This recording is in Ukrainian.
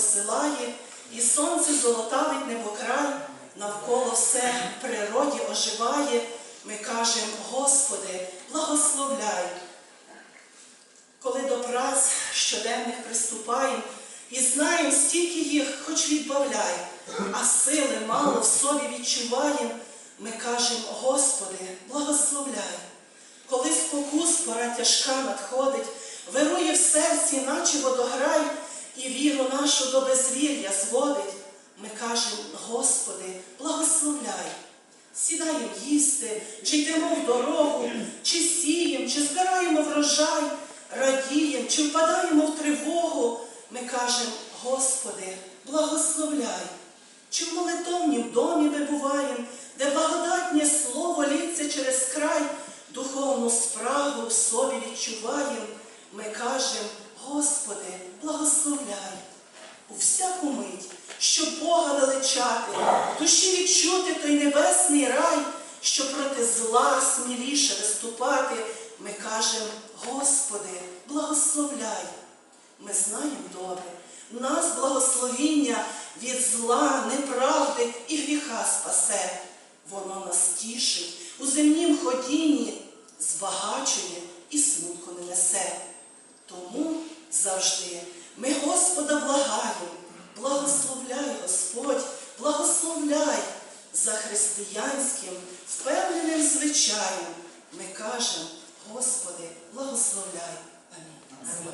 посилає, і сонце золотавить небокрай, навколо все в природі оживає. Ми кажемо, Господи, благословляй. Коли до праць щоденних приступаємо, і знаємо, стільки їх хоч відбавляй, а сили мало в собі відчуваємо, ми кажемо, Господи, благословляй. Коли спокус пора тяжка надходить, вирує в серці, наче водограй, нашу до безвір'я зводить, ми кажемо, Господи, благословляй. Сідаємо їсти, чи йдемо в дорогу, чи сіємо, чи збираємо врожай, радіємо, чи впадаємо в тривогу. Ми кажемо, Господи, благословляй. Чи в молитовнім домі ми буваємо, де благодатнє слово лється через край, духовну спрагу в собі відчуваємо, ми кажемо, Господи. У всяку мить, щоб Бога величати, душі відчути той небесний рай, що проти зла сміліше виступати, ми кажемо, Господи, благословляй. Ми знаємо добре, нас благословіння від зла, неправди і гріха спасе. Воно нас тішить, у земнім ходінні збагачує і смутку не несе. Тому завжди ми Господа благаємо, благословляй Господь, благословляй за християнським, впевненим звичаєм. Ми кажемо, Господи, благословляй. Амінь.